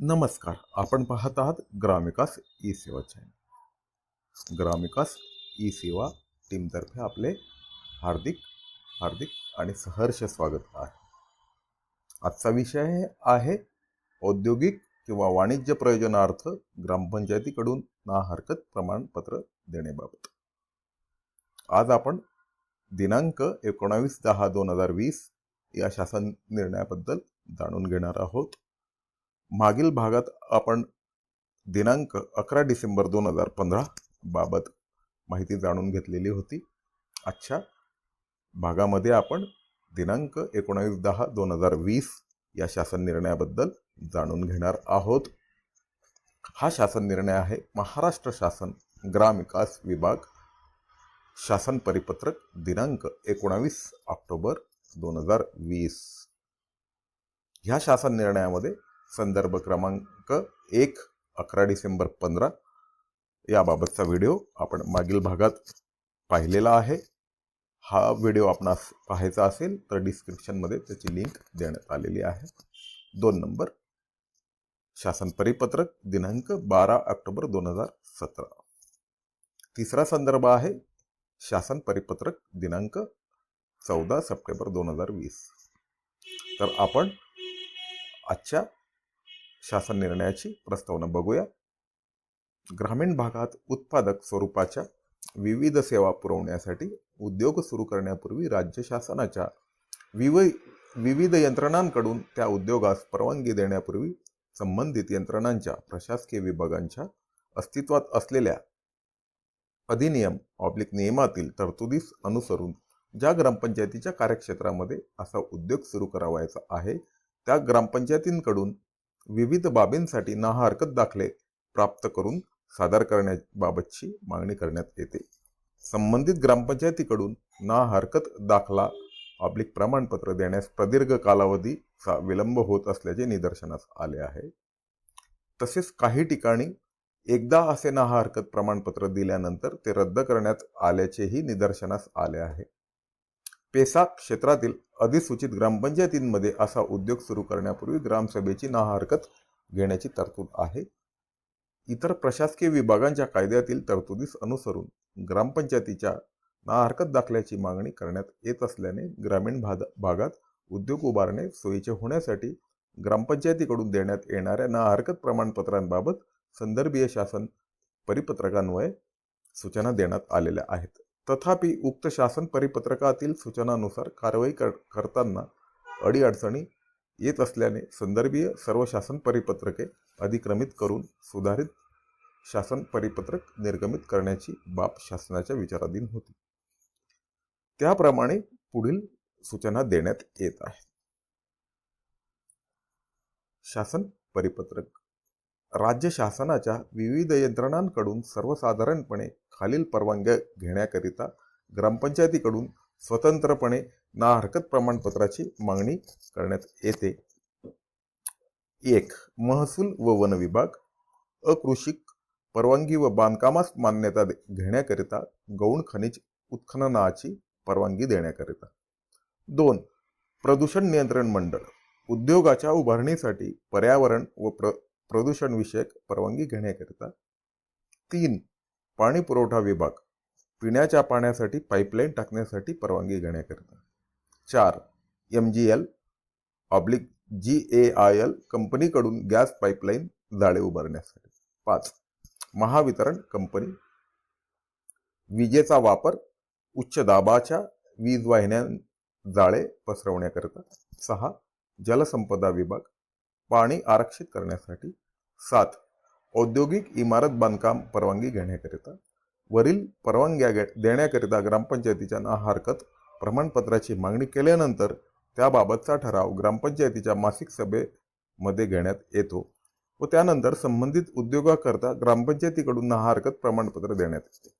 नमस्कार आपण पाहत आहात ग्रामविकास ई सेवा चॅनल. ग्रामविकास ई सेवा टीमतर्फे आपले हार्दिक हार्दिक आणि सहर्ष स्वागत आहे. आजचा विषय आहे औद्योगिक किंवा वाणिज्य प्रयोजनार्थ ग्रामपंचायतीकडून ना हरकत प्रमाणपत्र देण्याबाबत. आज आपण दिनांक एकोणावीस दहा दोन हजार वीस या शासन निर्णयाबद्दल जाणून घेणार आहोत. मागील भागात आपण दिनांक अकरा डिसेंबर दोन हजार पंधरा बाबत माहिती जाणून घेतलेली होती. आजच्या भागामध्ये आपण दिनांक एकोणावीस दहा दोन हजार वीस या शासन निर्णयाबद्दल जाणून घेणार आहोत. हा शासन निर्णय आहे महाराष्ट्र शासन ग्रामविकास विभाग शासन परिपत्रक दिनांक एकोणावीस ऑक्टोबर दोन हजार वीस. ह्या शासन निर्णयामध्ये संदर्भ क्रमांक एक अकरा डिसेंबर पंधरा. याबाबतचा व्हिडिओ आपण मागील भागात पाहिलेला आहे. हा व्हिडिओ आपणास पाहायचा असेल तर डिस्क्रिप्शनमध्ये त्याची लिंक देण्यात आलेली आहे. दोन नंबर शासन परिपत्रक दिनांक बारा ऑक्टोबर दोन हजार सतरा. तिसरा संदर्भ आहे शासन परिपत्रक दिनांक चौदा सप्टेंबर दोन हजार वीस. तर आपण आजच्या शासन निर्णयाची प्रस्तावना बघूया. ग्रामीण भागात उत्पादक स्वरूपाच्या विविध सेवा पुरवण्यासाठी उद्योग सुरू करण्यापूर्वी राज्य शासनाच्या विव विविध यंत्रणांकडून त्या उद्योगास परवानगी देण्यापूर्वी संबंधित यंत्रणांच्या प्रशासकीय विभागांच्या अस्तित्वात असलेल्या अधिनियम ऑब्लिक नियमातील तरतुदीस अनुसरून ज्या ग्रामपंचायतीच्या कार्यक्षेत्रामध्ये असा उद्योग सुरू करावायचा आहे त्या ग्रामपंचायतींकडून विविध बाबींसाठी ना हरकत दाखले प्राप्त करून सादर करण्याबाबतची मागणी करण्यात येते. संबंधित ग्रामपंचायतीकडून ना हरकत दाखला ऑब्लिक प्रमाणपत्र देण्यास प्रदीर्घ कालावधीचा विलंब होत असल्याचे निदर्शनास आले आहे. तसेच काही ठिकाणी एकदा असे ना हरकत प्रमाणपत्र दिल्यानंतर ते रद्द करण्यात आल्याचेही निदर्शनास आले आहे. पेसा क्षेत्रातील अधिसूचित ग्रामपंचायतींमध्ये असा उद्योग सुरू करण्यापूर्वी ग्रामसभेची ना हरकत घेण्याची तरतूद आहे. इतर प्रशासकीय विभागांच्या कायद्यातील तरतुदीस अनुसरून ग्रामपंचायतीच्या ना हरकत दाखल्याची मागणी करण्यात येत असल्याने ग्रामीण भागात उद्योग उभारणे सोयीचे होण्यासाठी ग्रामपंचायतीकडून देण्यात येणाऱ्या ना हरकत प्रमाणपत्रांबाबत संदर्भीय शासन परिपत्रकान्वये सूचना देण्यात आलेल्या आहेत. तथापि उक्त शासन परिपत्रकातील सूचनानुसार कारवाई कर करताना अडीअडचणी येत असल्याने संदर्भीय सर्व शासन परिपत्रके अधिक्रमित करून सुधारित शासन परिपत्रक निर्गमित करण्याची बाब शासनाच्या विचाराधीन होती. त्याप्रमाणे पुढील सूचना देण्यात येत आहेत शासन परिपत्रक. राज्य शासनाच्या विविध यंत्रणांकडून सर्वसाधारणपणे खालील परवानग्या घेण्याकरिता ग्रामपंचायतीकडून स्वतंत्रपणे ना हरकत प्रमाणपत्राची मागणी करण्यात येते. एक महसूल व वन विभाग. अकृषिक परवानगी व बांधकामास मान्यता दे- घेण्याकरिता गौण खनिज उत्खननाची परवानगी देण्याकरिता. दोन प्रदूषण नियंत्रण मंडळ. उद्योगाच्या उभारणीसाठी पर्यावरण व प्र प्रदूषणविषयक परवानगी घेण्याकरिता. तीन पाणी पुरवठा विभाग पिण्याच्या पाण्यासाठी पाईपलाईन टाकण्यासाठी परवानगी घेण्याकरिता. चार M G L oblique G A I L कंपनीकडून गॅस पाईपलाईन जाळे उभारण्यासाठी. पाच महावितरण कंपनी. विजेचा वापर उच्च दाबाच्या वीज वाहिन्या जाळे पसरवण्याकरिता. सहा जलसंपदा विभाग पाणी आरक्षित करण्यासाठी. सात औद्योगिक इमारत बांधकाम परवानगी घेण्याकरिता वरील परवानग्या गे- देण्याकरिता ग्रामपंचायतीच्या ना हरकत प्रमाणपत्राची मागणी केल्यानंतर त्याबाबतचा ठराव ग्रामपंचायतीच्या मासिक सभेमध्ये घेण्यात येतो व त्यानंतर संबंधित उद्योगाकरता ग्रामपंचायतीकडून ना हरकत प्रमाणपत्र देण्यात येते.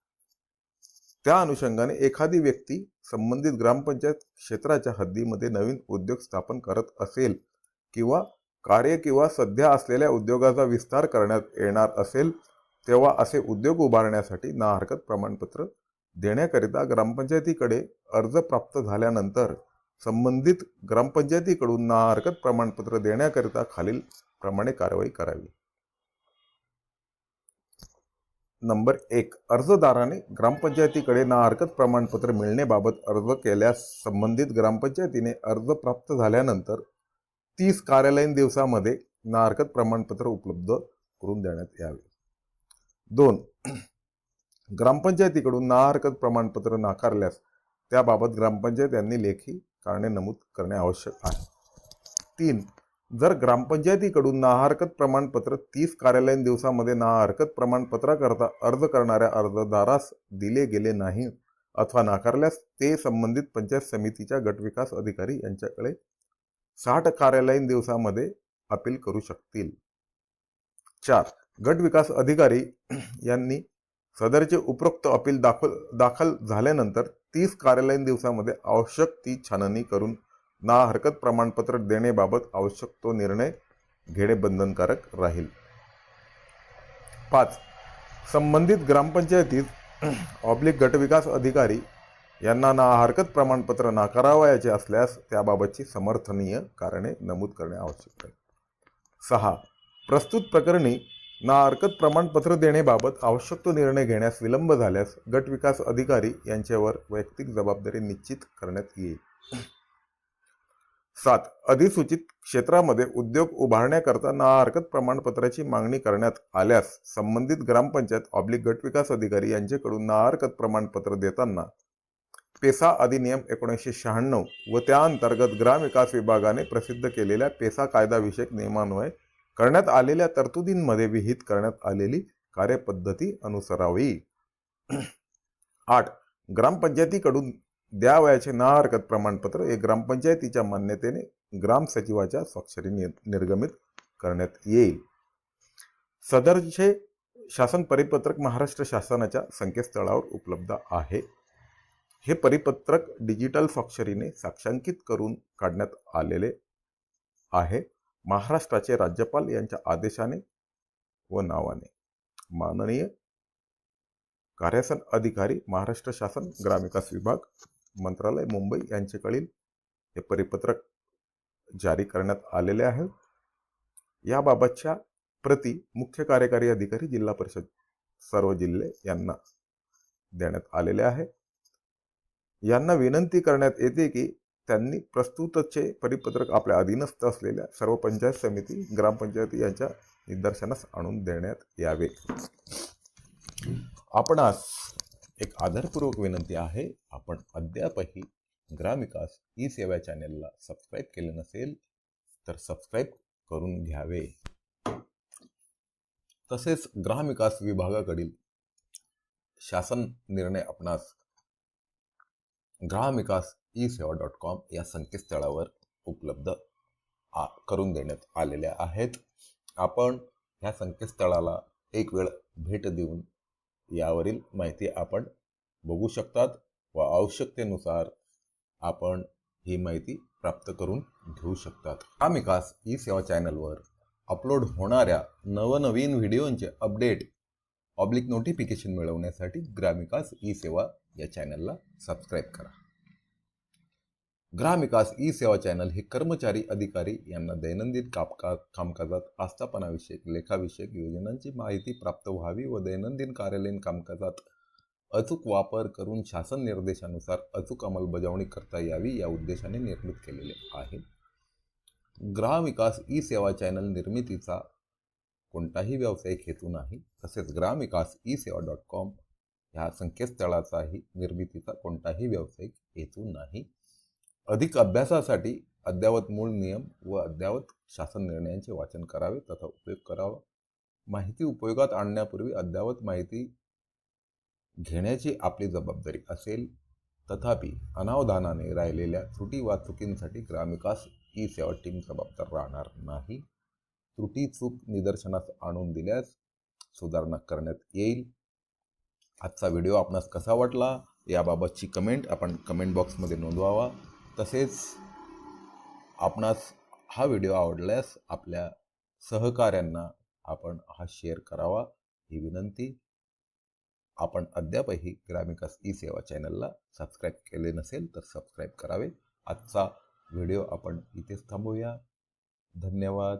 त्या अनुषंगाने एखादी व्यक्ती संबंधित ग्रामपंचायत क्षेत्राच्या हद्दीमध्ये नवीन उद्योग स्थापन करत असेल किंवा कार्य किंवा सध्या असलेल्या उद्योगाचा विस्तार करण्यात येणार असेल तेव्हा असे उद्योग उभारण्यासाठी ना हरकत प्रमाणपत्र देण्याकरिता ग्रामपंचायतीकडे अर्ज प्राप्त झाल्यानंतर संबंधित ग्रामपंचायतीकडून ना हरकत प्रमाणपत्र देण्याकरिता खालील प्रमाणे कारवाई करावी. नंबर एक. अर्जदाराने ग्रामपंचायतीकडे ना हरकत प्रमाणपत्र मिळण्याबाबत अर्ज केल्यास संबंधित ग्रामपंचायतीने अर्ज प्राप्त झाल्यानंतर तीस कार्यालयीन दिवसामध्ये नाहरकत प्रमाणपत्र उपलब्ध करून देण्यात यावे. दोन ग्रामपंचायतीकडून नाहरकत प्रमाणपत्र नाकारल्यास त्याबाबत ग्रामपंचायत यांनी लेखी कारणे नमूद करणे आवश्यक आहे. तीन जर ग्रामपंचायतीकडून नाहरकत प्रमाणपत्र तीस कार्यालयीन दिवसामध्ये नाहरकत प्रमाणपत्राकरता अर्ज करणाऱ्या अर्जदारास दिले गेले नाही अथवा नाकारल्यास ते संबंधित पंचायत समितीच्या गटविकास अधिकारी यांच्याकडे साठ कार्यालयीन दिवसामध्ये अपील करू शकतील. चार गट विकास अधिकारी यांनी सदरचे उपरोक्त अपील दाखल दाखल झाल्यानंतर तीस कार्यालयीन दिवसामध्ये आवश्यक ती छाननी करून ना हरकत प्रमाणपत्र देण्याबाबत आवश्यक तो निर्णय घेणे बंधनकारक राहील. पाच संबंधित ग्रामपंचायतीत ऑब्लिक गटविकास अधिकारी यांना ना हरकत प्रमाणपत्र नाकारावयाचे असल्यास त्याबाबतची समर्थनीय कारणे नमूद करणे आवश्यक आहे. सहा. प्रस्तुत प्रकरणी ना हरकत प्रमाणपत्र देण्याबाबत आवश्यक तो निर्णय घेण्यास विलंब झाल्यास गटविकास अधिकारी यांच्यावर वैयक्तिक जबाबदारी निश्चित करण्यात येईल. सात. अधिसूचित क्षेत्रामध्ये उद्योग उभारण्याकरता ना हरकत प्रमाणपत्राची मागणी करण्यात आल्यास संबंधित ग्रामपंचायत ऑब्लिक गटविकास अधिकारी यांच्याकडून ना हरकत प्रमाणपत्र देताना पेसा अधिनियम एकोणीसशे शहाण्णव व त्या अंतर्गत ग्रामविकास विभागाने प्रसिद्ध केलेल्या पेसा कायदाविषयक नियमान्वये करण्यात आलेल्या तरतुदींमध्ये विहित करण्यात आलेली कार्यपद्धती अनुसरावी. आठ. ग्रामपंचायतीकडून द्यावयाचे ना हरकत प्रमाणपत्र हे ग्रामपंचायतीच्या मान्यतेने ग्रामसचिवाच्या स्वाक्षरी निर्गमित करण्यात येईल. सदरचे शासन परिपत्रक महाराष्ट्र शासनाच्या संकेतस्थळावर उपलब्ध आहे. हे परिपत्रक डिजिटल स्वाक्षरीने साक्षांकित करून काढण्यात आलेले आहे. महाराष्ट्राचे राज्यपाल यांच्या आदेशाने व नावाने. माननीय कार्यासन अधिकारी महाराष्ट्र शासन ग्रामविकास विभाग मंत्रालय मुंबई यांच्याकडील हे परिपत्रक जारी करण्यात आलेले आहे. याबाबतच्या प्रति मुख्य कार्यकारी अधिकारी जिल्हा परिषद सर्व जिल्हे यांना देण्यात आलेले आहे. यांना विनंती करण्यात येते की त्यांनी प्रस्तुतचे परिपत्रक आपल्या अधीनस्थ असलेल्या सर्व पंचायत समिती ग्रामपंचायती यांच्या निदर्शनास आणून देण्यात यावे. आपणास एक आदरपूर्वक विनंती आहे. आपण अद्यापही ग्रामविकास ई सेवा चॅनेलला सबस्क्राईब केले नसेल तर सबस्क्राईब करून घ्यावे. तसेच ग्रामविकास विभागाकडील शासन निर्णय आपणास ग्राहविकास ई सेवा डॉट कॉम या संकेतस्थळावर उपलब्ध आ करून देण्यात आलेल्या आहेत. आपण ह्या संकेतस्थळाला एक वेळ भेट देऊन यावरील माहिती आपण बघू शकतात व आवश्यकतेनुसार आपण ही माहिती प्राप्त करून घेऊ शकतात. ग्रामविकास ई सेवा चॅनलवर अपलोड होणाऱ्या नवनवीन व्हिडिओंचे अपडेट ऑब्लिक नोटिफिकेशन मिळवण्यासाठी ग्रामविकास ई सेवा या चॅनलला सबस्क्राईब करा. ग्रामविकास ई सेवा चॅनल हे कर्मचारी अधिकारी यांना दैनंदिन कामका कामकाजात आस्थापनाविषयक लेखाविषयक योजनांची माहिती प्राप्त व्हावी व दैनंदिन कार्यालयीन कामकाजात अचूक वापर करून शासन निर्देशानुसार अचूक अंमलबजावणी करता यावी या उद्देशाने निर्मित केलेले आहे. ग्रामविकास ई सेवा चॅनल निर्मितीचा कोणताही व्यावसायिक हेतू नाही तसेच ग्रामविकास ई सेवा डॉट कॉम ह्या संकेतस्थळाचाही निर्मितीचा कोणताही व्यावसायिक हेतू नाही. अधिक अभ्यासासाठी अद्ययावत मूळ नियम व अद्ययावत शासन निर्णयांचे वाचन करावे तथा उपयोग करावा. माहिती उपयोगात आणण्यापूर्वी अद्ययावत माहिती घेण्याची आपली जबाबदारी असेल तथापि अनावधानाने राहिलेल्या त्रुटी वा चुकींसाठी ग्रामविकास ई सेवा टीम जबाबदार राहणार नाही. त्रुटी चूक निदर्शनास आणून दिल्यास सुधारणा करण्यात येईल. आजचा व्हिडिओ आपणास कसा वाटला याबाबतची कमेंट आपण कमेंट बॉक्समध्ये नोंदवावा. तसेच आपणास हा व्हिडिओ आवडल्यास आपल्या सहकाऱ्यांना आपण हा शेअर करावा ही विनंती. आपण अद्यापही ग्रामिकास ई सेवा चॅनलला सबस्क्राईब केले नसेल तर सबस्क्राईब करावे. आजचा व्हिडिओ आपण इथेच थांबवूया धन्यवाद.